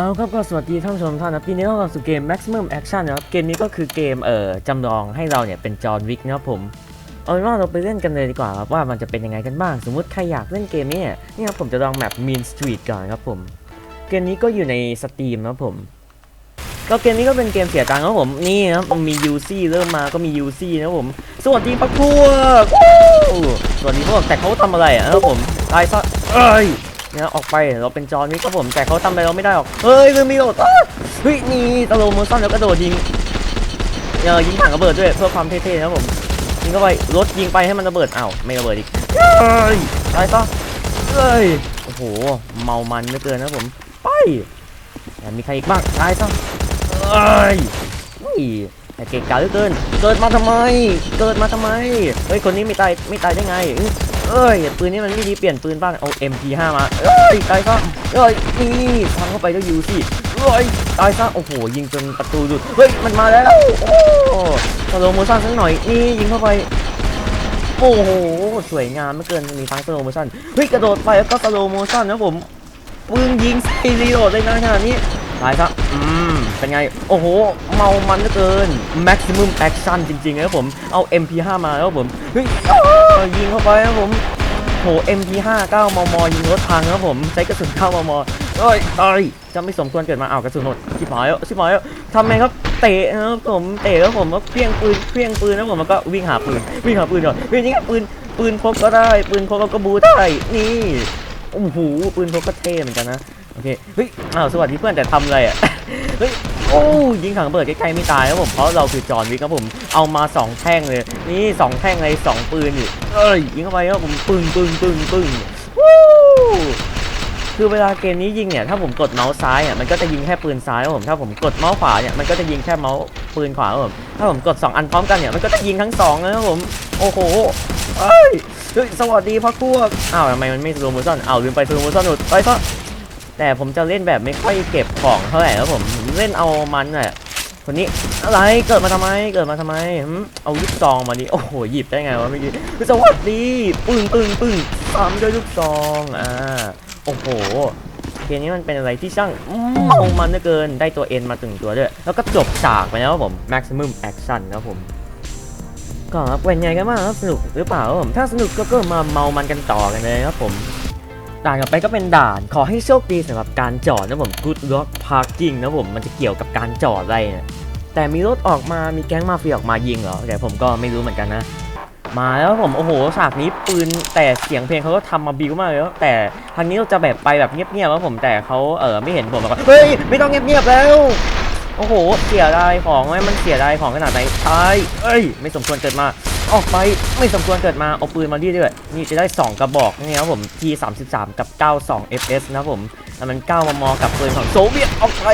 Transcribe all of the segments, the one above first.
เอาครับก็สวัสดีท่านผู้ชมท่านนะปีนี้เราสู่เกม Maximum Action นะครับเกมนี้ก็คือเกมเอ่อจำลองให้เราเนี่ยเป็นจอห์นวิกนะครับผมเอาเป็นว่าเราไปเล่นกันเลยดีกว่าครับว่ามันจะเป็นยังไงกันบ้าง สมมุติใครอยากเล่นเกมนี้เนี่ยครับผมจะลองแมป Mean Street ก่อนครับผม เกมนี้ก็อยู่ในสตรีมนะครับผมก็เกมนี้ก็เป็นเกมเสียตังค์ครับผมนี่นะครับมันมี UC เริ่มมาก็มี UC นะครับผม สวัสดีพักพวกสวัสดีพวกแต่เขาทำอะไรอะครับผมตายซะเอ้ย นี่ยออกไปเราเป็นจอห์นวิกครับผมแต่เขาทำอะไรเราไม่ได้หรอกเฮ้ยลืมมีโดดอ้าเฮ้ยนี่ตะโลโมชั่นแล้วก็โดดยิงเออยิงถังระเบิดด้วยเพื่อความเท่ๆนะครับผมยิงเข้าไปรถยิงไปให้มันระเบิดอ้าวไม่ระเบิดอีกเฮ้ยตายซะเฮ้ยโอ้โหเมามันเหลือเกินนะครับผมไปแล้วมีใครอีกบ้างตายซะเฮ้ยนี่แต่เก่งกาจเหลือเกิน เกิดมาทำไม เกิดมาทำไม เฮ้ย คนนี้ไม่ตาย ไม่ตายได้ไง เอ้ยปืนนี้มันไม่ดีเปลี่ยนปืนบ้างเอา MP5 มาเอ้ยตายซะเอ้ยนี่พังเข้าไปแล้วยูสิเอ้ยตายซะโอ้โหยิงจนประตูหลุดเฮ้ยมันมาแล้วโอ้สโลโมชั่นสักหน่อยนี่ยิงเข้าไปโอ้โหสวยงามเหลือเกินมีทั้งสโลโมชั่นเฮ้ยกระโดดไปแล้วก็สโลโมชั่นนะผมปืนยิงใส่รีโหลดได้นานขนาดนี้ ตายซะอืม เป็นไง โอ้โห เมามันเหลือเกิน maximum action จริงๆนะครับผม เอา MP5 มาแล้วผม เฮ้ยยิงเข้าไปครับผมโห MP5 9มม ยิงรถพังครับผม ใช้กระสุน9มมเอ้ยเอ้ยจะไม่สมควรเกิดมาเอากระสุนหมดชิบหายแล้วชิบหายแล้วทำไงครับ เตะนะครับผม เตะแล้วผมก็เพี้ยงปืนเพี้ยงปืนแล้วผมแล้วก็วิ่งหาปืน วิ่งหาปืนก่อนเฮ้ยนี่ปืน ปืนพกก็ได้ ปืนพกก็บูได้ นี่ โอ้โห ปืนพกก็เท่เหมือนกันนะ โอเค เฮ้ย อ้าว สวัสดีเพื่อนแต่ทำอะไรอะ เฮ้ย โอ้ยิงถังระเบิดใกล้ๆไม่ตายครับผม เพราะเราคือจอห์นวิกครับผม เอามาสองแท่งเลย นี่สองแท่งเลยสองปืนนี่เอ้ย ยิงเข้าไปครับผมปึ้งปึ้งปึ้งปึ้งวู้คือเวลาเกมนี้ยิงเนี่ย ถ้าผมกดเมาส์ซ้ายเนี่ย มันก็จะยิงแค่ปืนซ้ายครับผม ถ้าผมกดเมาส์ขวาเนี่ย มันก็จะยิงแค่เมาส์ปืนขวาครับผม ถ้าผมกดสองอันพร้อมกันเนี่ย มันก็จะยิงทั้งสองนะครับผม โอ้โหเฮ้ย สวัสดีพักพวก อ้าวทำไมมันไม่สโลโมชั่นอ้าวลืมไปสโลโมชั่นหมดไปซะ แต่ผมจะเล่นแบบไม่ค่อยเก็บของเท่าไหร่ครับผมเล่นเอามันแหละคนนี้อะไรเกิดมาทำไมเกิดมาทำไมเอาลูกซองมาดิโอ้โหหยิบได้ไงวะเมื่อกี้สวัสดีปึ้งปึ้งปึ้งตามด้วยลูกซองอ่าโอ้โหเกมนี้มันเป็นอะไรที่ช่างเมามันเหลือเกินได้ตัวเอ็นมาถึงตัวด้วย แล้วก็จบฉากไปแล้วครับผม maximum action ครับผมก็ครับเป็นไงกันบ้างครับสนุกหรือเปล่าครับผมถ้าสนุกก็ก็มาเมามันกันต่อกันเลยครับผม ด่านต่อไปก็เป็นด่าน ขอให้โชคดีสำหรับการจอดนะผม Good Luck Parking นะผมมันจะเกี่ยวกับการจอดอะไรเนี่ยแต่มีรถออกมามีแก๊งมาเฟียออกมายิงเหรอแต่ผมก็ไม่รู้เหมือนกันนะ มาแล้วผมโอ้โหฉากนี้ปืนแต่เสียงเพลงเขาก็ทำมาบิวมากเลยแต่ทางนี้เราจะแบบไปแบบเงียบๆแล้วผมแต่เขาเออไม่เห็นผมแล้วก็เฮ้ยไม่ต้องเงียบๆแล้วโอ้โห เสียดายของไหมมันเสียดายของขนาดไหนตายเอ้ย ไม่สมควรเกิดมา ออกไปไม่สมควรเกิดมาเอาปืนมาดีด้วยนี่จะได้ 2 กระบอกนี่ครับผม T33 กับ 92 FS นะครับผมแล้วมัน 9มมกับปืนของโซเวียตออกไป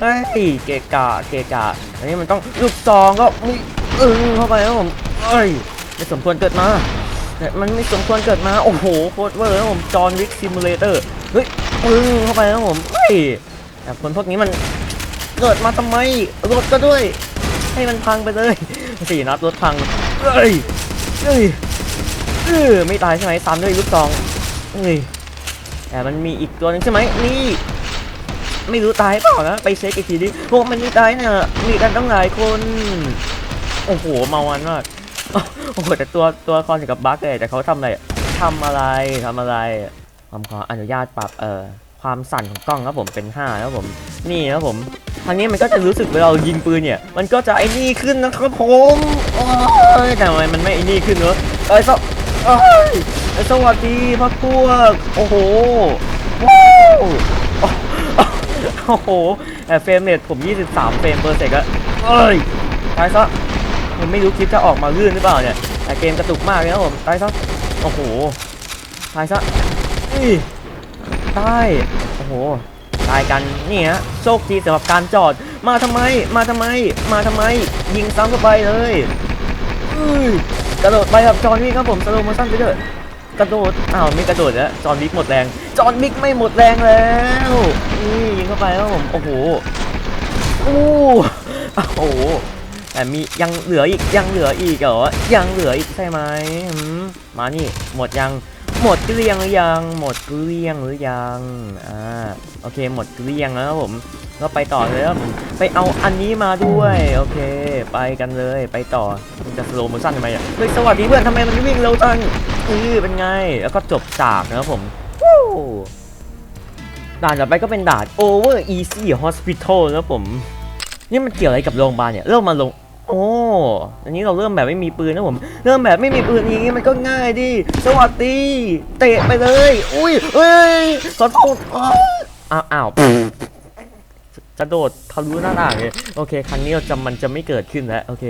เฮ้ยเกะกะเกะกะอันนี้มันต้องลูกซองก็มีอึ้งเข้าไปครับผมเอ้ยไม่สมควรเกิดมาแต่มันไม่สมควรเกิดมาโอ้โหโคตรเวอร์ครับผมจอห์นวิกซิมูเลเตอร์เฮ้ยปึ้งเข้าไปครับผมเฮ้ยแต่คนพวกนี้มันเกิดมาทำไมรถก็ด้วย ให้มันพังไปเลยสี่นัดรถพัง เอ้ยเอ้ยเออไม่ตายใช่ไหมซ้ำด้วยลูกซองเอ้ยแต่มันมีอีกตัวหนึงใช่ไหมนี่ไม่รู้ตายเปล่านะไปเช็คอีกทีดิพวกมันไม่ตายนะมีกันตั้งหลายคนโอ้โหเมามันมากโอ้โหแต่ตัวตัวครถึงกับบั๊กเลยแต่เขาทำอะไรทำอะไรทำอะไรผมขออนุญาตปรับเออ ความสั่นของกล้องครับผมเป็น5ครับผมนี่นะครับผมทางนี้มันก็จะรู้สึกเวลาเรายิงปืนเนี่ย มันก็จะไอ้นี่ขึ้นนะครับผมโอ้ยแต่ทำไมมันไม่ไอ้นี่ขึ้นเนอะเอ้ยสวเอ้สวัสดีพักพวกโอ้โหว้าวโอ้โหเฟรมเรทผม 23 เฟรมเปอร์เซกอะเอ้ยตายซะผมไม่รู้คลิปจะออกมาลื่นหรือเปล่าเนี่ยแต่เกมกระตุกมากเลยนะผมตายซะโอ้โหตายซะอุ้ ยตายโอ้โห ตายกันนี่ฮะโชคดีสำหรับการจอด มาทำไม มาทำไม มาทำไม ยิงซ้ำเข้าไปเลยกระโดดไปกับจอห์นวิกครับผมสโลโมชั่นไปเลยกระโดด อ้าวไม่กระโดดแล้วจอห์นวิกหมดแรง จอห์นวิกไม่หมดแรงแล้วนี่ยิงเข้าไปครับผม โอ้โหอู้โอ้โหแต่มียังเหลืออีกยังเหลืออีกเหรอยังเหลืออีกใช่ไหมมมานี่หมดยัง หมดเกลี้ยงหรือยัง หมดเกลี้ยงหรือยัง อ่า โอเค หมดเกลี้ยงแล้วครับผม ก็ไปต่อเลยครับ ไปเอาอันนี้มาด้วย โอเค ไปกันเลย ไปต่อจะสโลว์โมชั่นทำไมอะเฮ้ยสวัสดีเพื่อนทำไมมันวิ่งเร็วจังเออเป็นไง แล้วก็จบฉากนะครับผมด่านต่อไปก็เป็นด่าน over easy hospital นะครับผม นี่มันเกี่ยวอะไรกับโรงพยาบาลเนี่ย เริ่มมาลง โอ้อันนี้เราเริ่มแบบไม่มีปืนนะผม เริ่มแบบไม่มีปืนอย่างงี้มันก็ง่ายดิ สวัสดี เตะไปเลย อุ้ยเอ้ยขอโทษอ้าวอ้าวจะโดดทะลุหน้าต่างเลยโอเค ครั้งนี้เราจะมันจะไม่เกิดขึ้นแล้ว โอเค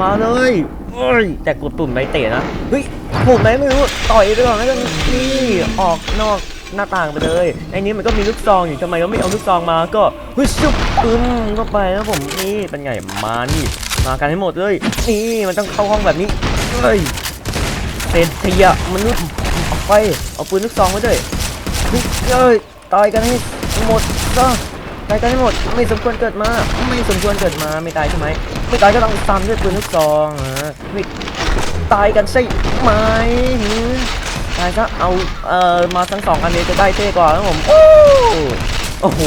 มาเลยเอ้ย แต่กดปุ่มไปเตะนะ เฮ้ยปุ่มไหนไม่รู้ ต่อยไปก่อนแล้วกันนี่ออกนอกหน้าต่างไปเลยไอ้นี้มันก็มีลูกซองอยู่ทำไมเราไม่เอาลูกซองมา ก็เฮ้ยชุบปึ้มเข้าไปนะผมนี่เป็นไงมานี่ มากันให้หมดเลย นี่มันต้องเข้าห้องแบบนี้เฮ้ยเป็นขยะมนุษย์เอาไปเอาปืนลูกซองไว้ด้วยเฮ้ยเฮ้ยตายกันให้หมดก็ตายกันให้หมด ไม่สมควรเกิดมา ไม่สมควรเกิดมาไม่ตายใช่ไหมไม่ตายก็ต้องซ้ำด้วยปืนลูกซองอะไม่ตายกันใช่ไหมตายซะเอาเอ่อมาทั้งสองอันนี้จะได้เท่กว่านะผมโอ้โห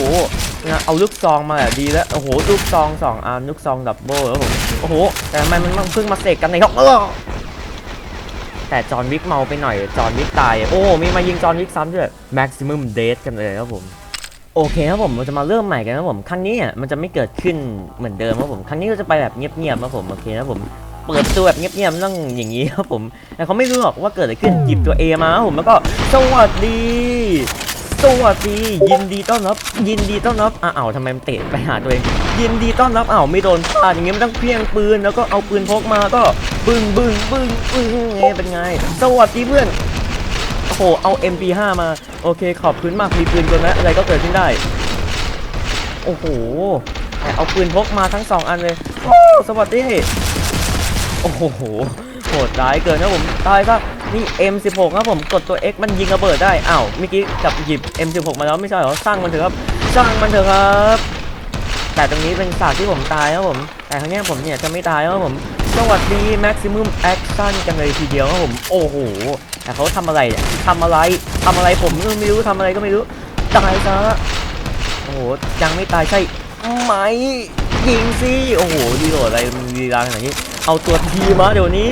นะเอาลูกซองมาแบบดีแล้ว โอ้โห ลูกซองสองอันลูกซองดับเบิลแล้วผม โอ้โห แต่ทำไมมันเพิ่งมาเสกกันในห้องเออแต่จอห์นวิกเมาไปหน่อย จอห์นวิกตาย โอ้ มีมายิงจอห์นวิกซ้ำด้วย maximum death กันเลยครับผม โอเคครับผมเราจะมาเริ่มใหม่กันครับผม ครั้งนี้อะมันจะไม่เกิดขึ้นเหมือนเดิมครับผม ครั้งนี้เราจะไปแบบเงียบๆครับผม โอเคครับผมเปิดตัวแบบเงียบๆต้องอย่างนี้ครับผม แต่เขาไม่รู้หรอกว่าเกิดอะไรขึ้นหยิบตัว A มาครับผม แล้วก็สวัสดี สวัสดียินดีต้อนรับ ยินดีต้อนรับอ้าวทำไมมันเตะไปหาตัวเองยินดีต้อนรับอ้าวไม่โดนพลาอย่างงี้ไม่ต้องเพียงปืนแล้วก็เอาปืนพกมาก็บึ้งบึ้งบึ้งบึ้งเงเป็นไง สวัสดีเพื่อนโอ้โหเอา MP5 มาโอเคขอบคุณมากมีปืนกลนะอะไรก็เกิดขึ้นได้ โอ้โหเอาปืนพกมาทั้งสองอันเลยโอ้สวัสดีโอ้โหโหดร้ายเกินนะผมตายซะ นี่ M16 ครับผมกดตัว X มันยิงระเบิดได้อ้าวเมื่อกี้จับหยิบ M16 มาแล้วไม่ใช่เหรอสร้างมันเถอะครับสร้างมันเถอะครับ แต่ตรงนี้เป็นฉากที่ผมตายครับผม แต่ครั้งนี้ผมเนี่ยจะไม่ตายครับผมสวัสดี Maximum Action กันเลยทีเดียวครับผมโอ้โหแต่เขาทำอะไรเนี่ยทำอะไรทำอะไรผมก็ไม่รู้ทำอะไรก็ไม่รู้ตายซะโอ้โหยังไม่ตายใช่ไหม ยิงสิโอ้โหดีโหลดอะไรดีร้านขนาดนี้เอาตัวทีมาเดี๋ยวนี้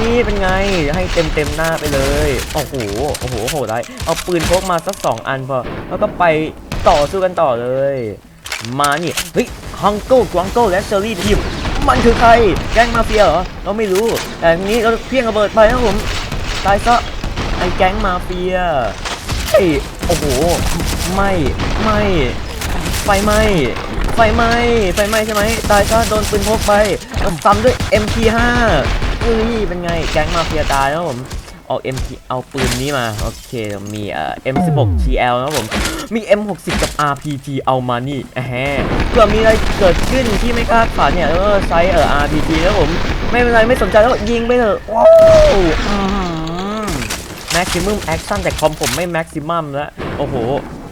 นี่เป็นไงให้เต็มเต็มหน้าไปเลยโอ้โหโอ้โหโหดได้เอาปืนพกมาสักสองอันพอแล้วก็ไปต่อสู้กันต่อเลย มานี่เฮ้ยฮังโก้กวางโก้และเชอรี่ทีมมันคือใครแก๊งมาเฟียเหรอเราไม่รู้ แต่ทีนี้เราเพี้ยงระเบิดไปนะผมตายซะไอ้แก๊งมาเฟียเฮ้ยโอ้โหไม่ไม่ไฟไหม้ ไฟไหม้ไฟไหม้ใช่ไหมตายซะโดนปืนพกไปแล้วซ้ำด้วย MP5 เฮ้ยเป็นไงแก๊งมาเฟียตายนะผมเอา MP เอาปืนนี้มา โอเคมีเอ่อ M16 TL นะผม มี M60 กับ RPG เอามานี่แฮะเผื่อมีอะไรเกิดขึ้นที่ไม่คาดฝันเนี่ยเออใช้เอ่อ RPG นะผม ไม่เป็นไรไม่สนใจแล้วยิงไปเถอะว้าวแม็กซิมัมแอคชั่นแต่คอมผมไม่แม็กซิมัมแล้ว โอ้โห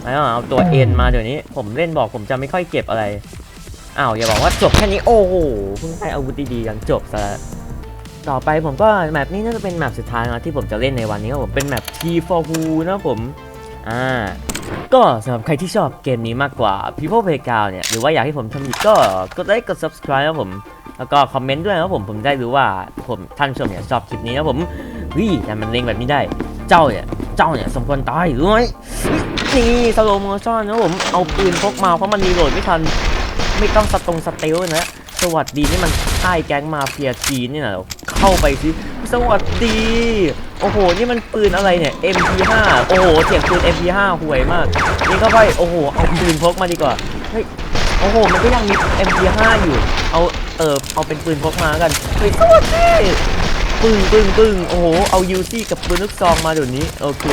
เอาเอาตัวเอ็นมาเดี๋ยวนี้ ผมเล่นบอกผมจะไม่ค่อยเก็บอะไร อ้าวอย่าบอกว่าจบแค่นี้โอ้โหเพิ่งได้อาวุธดีๆกันจบซะแล้วต่อไปผมก็แมปนี้น่าจะเป็นแมปสุดท้ายนะที่ผมจะเล่นในวันนี้ครับผมเป็นแมป T for Who นะครับผม อ่า ก็สำหรับใครที่ชอบเกมนี้มากกว่า People Playground เนี่ย หรือว่าอยากให้ผมทำอีกก็กดไลค์กด subscribe ครับผม แล้วก็คอมเมนต์ด้วยนะครับผมผมได้รู้ว่าผมท่านผู้ชมเนี่ยชอบคลิปนี้นะครับผมเฮ้ยแต่มันเล็งแบบนี้ได้ เจ้าเนี่ย เจ้าเนี่ยสมควรตายรู้ไหมนี่สโลโมชั่นนะผม เอาปืนพกมาเพราะมันรีโหลดไม่ทัน ไม่ต้องสตรงสเตลนะ สวัสดีนี่มันค่ายแก๊งมาเฟียจีนนี่นะเข้าไปสิ สวัสดี โอ้โห นี่มันปืนอะไรเนี่ย MP5 โอ้โห เสียงปืน MP5 ห่วยมาก นี่เข้าไป โอ้โห เอาปืนพกมาดีกว่า เฮ้ย โอ้โห มันก็ยังมี MP5 อยู่ เอา เออเอาเป็นปืนพกมากัน เฮ้ย สวัสดี ปึ้งปึ้งปึ้งโอ้โห เอายูซี่กับปืนลูกซองมาเดี๋ยวนี้ โอเค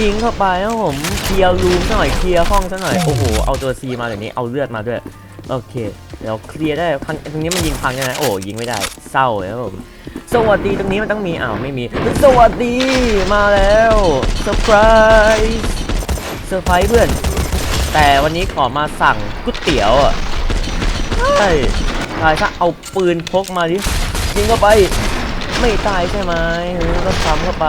ยิงเข้าไปนะผม เคลียร์รูมซะหน่อย เคลียร์ห้องซะหน่อย โอ้โห เอาตัวซีมาเดี๋ยวนี้ เอาเลือดมาด้วย โอเค เดี๋ยวเคลียร์ได้ครั้งตรงนี้มันยิงพังใช่ไหมโอ้ยิงไม่ได้ เศร้าเลยครับผม สวัสดีตรงนี้มันต้องมี อ้าว ไม่มี สวัสดี มาแล้วเซอร์ไพรส์เซอร์ไพรส์เพื่อน แต่วันนี้ขอมาสั่งก๋วยเตี๋ยวอะใช่ตายถ้าเอาปืนพกมาดิ ยิงเข้าไป ไม่ตายใช่ไหมเออก็ซ้ำเข้าไป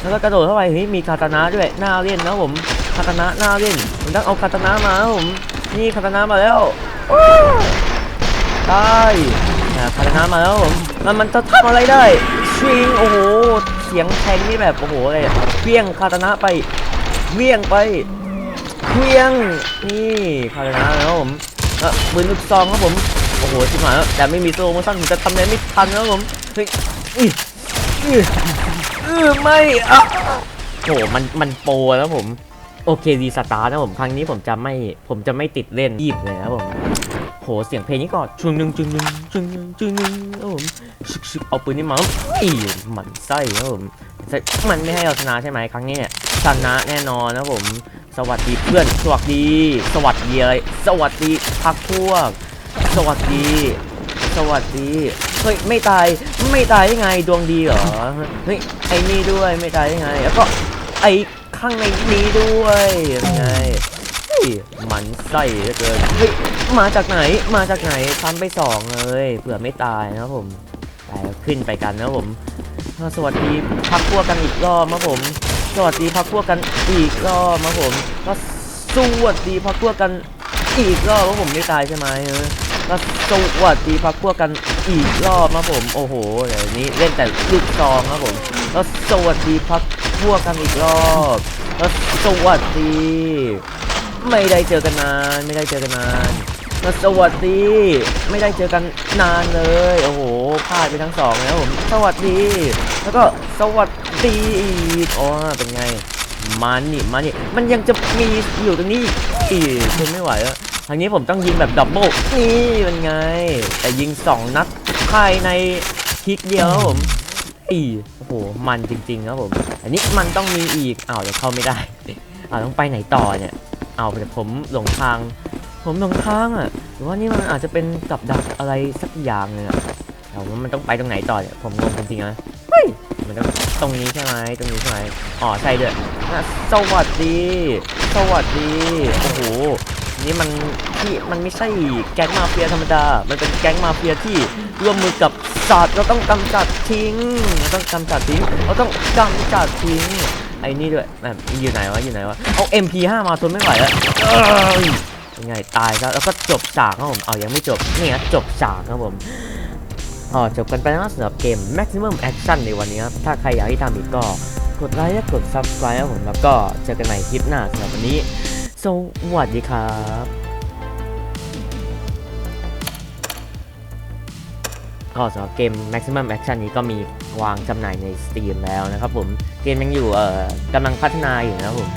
แล้วก็กระโดดเข้าไปเฮ้ยมีคาตานะด้วยหน่าเล่นนะผมคาตานะน่าเล่นผมต้องเอาคาตานะมาผมนี่คาตานะมาแล้วว้าวได้นะคาตานะมาแล้วผมมันมันจะทำอะไรได้ชิงโอ้โหเสียงแทงนี่แบบโอ้โหอะไรอะเพี้ยงคาตานะไปเวียงไปเพี้ยงนี่คาตานะแล้วผมเออปืนลูกซองครับผมโอ้โหชิบหายแล้วแต่ไม่มีโซ่โมชั่นผมจะทำอะไรไม่ทันนะครับผม เฮ้ยอื้ออื้อเออไม่อะโหมันมันโปรแล้วผม โอเครีสตาร์นะผมครั้งนี้ผมจะไม่ผมจะไม่ติดเล่นยีบเลยนะผมโหเสียงเพลงนี้ก็ชุงหนึ่งจุงหนึ่งจุงหนึ่งจุงหนึ่งนะผมชึกชึกเอาปืนนี่มาอีหมันไส้นะผมมันไม่ให้เราชนะใช่ไหมครั้งนี้เนี่ยชนะแน่นอนนะผม สวัสดีเพื่อน สวัสดี สวัสดีอะไร สวัสดีพักพวก สวัสดี สวัสดี เฮ้ยไม่ตายไม่ตายได้ไงดวงดีเหรอเฮ้ยไอ้นี่ด้วยไม่ตายได้ไง แล้วก็ไอ้ข้างในนี้ด้วยยังไงเฮ้ยมันไส้เหลือเกินเฮ้ยมาจากไหนมาจากไหนซ้ำไปสองเลยเผื่อไม่ตายนะครับผมไปขึ้นไปกันนะผมสวัสดีพักพวกกันอีกรอบครับผม สวัสดีพักพวกกันอีกรอบครับผมก็สวัสดีพักพวกกันอีกรอบว่าผมไม่ตายใช่ไหมเออก็สวัสดีพักพวกกัน อีกรอบครับผม โอ้โหเดี๋ยวนี้เล่นแต่ลูกซองครับผม แล้วสวัสดีพักพวกกันอีกรอบ แล้วสวัสดี ไม่ได้เจอกันนาน ไม่ได้เจอกันนานแล้วสวัสดี ไม่ได้เจอกันนานเลย โอ้โหพลาดไปทั้งสองเลยครับผม สวัสดี แล้วก็สวัสดีอีกอ๋อเป็นไง มันนี่มันนี่ มันยังจะมีอยู่ตรงนี้อีกอีกทนไม่ไหวแล้ว ทางนี้ผมต้องยิงแบบดับเบิลนี่เป็นไง แต่ยิง 2 นัดภายในคลิกเดียวผมอีโอ้โห มันจริงๆครับผม อันนี้มันต้องมีอีกอ้าวเดี๋ยวเข้าไม่ได้อ้าวต้องไปไหนต่อเนี่ยอ้าวแต่ผมหลงทาง ผมหลงทางอะหรือว่านี่มันอาจจะเป็นกับดักอะไรสักอย่างเลยอะแต่ว่ามันต้องไปตรงไหนต่อเนี่ยผมงงจริงๆนะเฮ้ยมันต้องตรงนี้ใช่ไหมตรงนี้ใช่ไหมอ๋อใช่เด้วยอะสวัสดี สวัสดี โอ้โห นี่มันที่มันไม่ใช่แก๊งมาเฟียธรรมดา มันเป็นแก๊งมาเฟียที่ร่วมมือกับสัตว์เราต้องกำจัดทิ้งเราต้องกำจัดทิ้งเราต้องกำจัดทิ้งไอ้นี่ด้วยแบบอยู่ไหนวะอยู่ไหนวะเอา MP5 มาทนไม่ไหวแล้วเอ้ยยังไงตายซะแล้วก็จบฉากครับผมเอายังไม่จบนี่ครับจบฉากครับผมอ๋อจบกันไปแล้วสำหรับเกม Maximum Action ในวันนี้ครับถ้าใครอยากให้ทำอีกก็กดไลค์และกด Subscribe ครับผมแล้วก็เจอกันใหม่คลิปหน้าสำหรับวันนี้ สวัสดีครับก็สำหรับเกม Maximum Action นี้ก็มีวางจำหน่ายใน Steam แล้วนะครับผม เกมยังอยู่เอ่อกำลังพัฒนาอยู่นะครับผม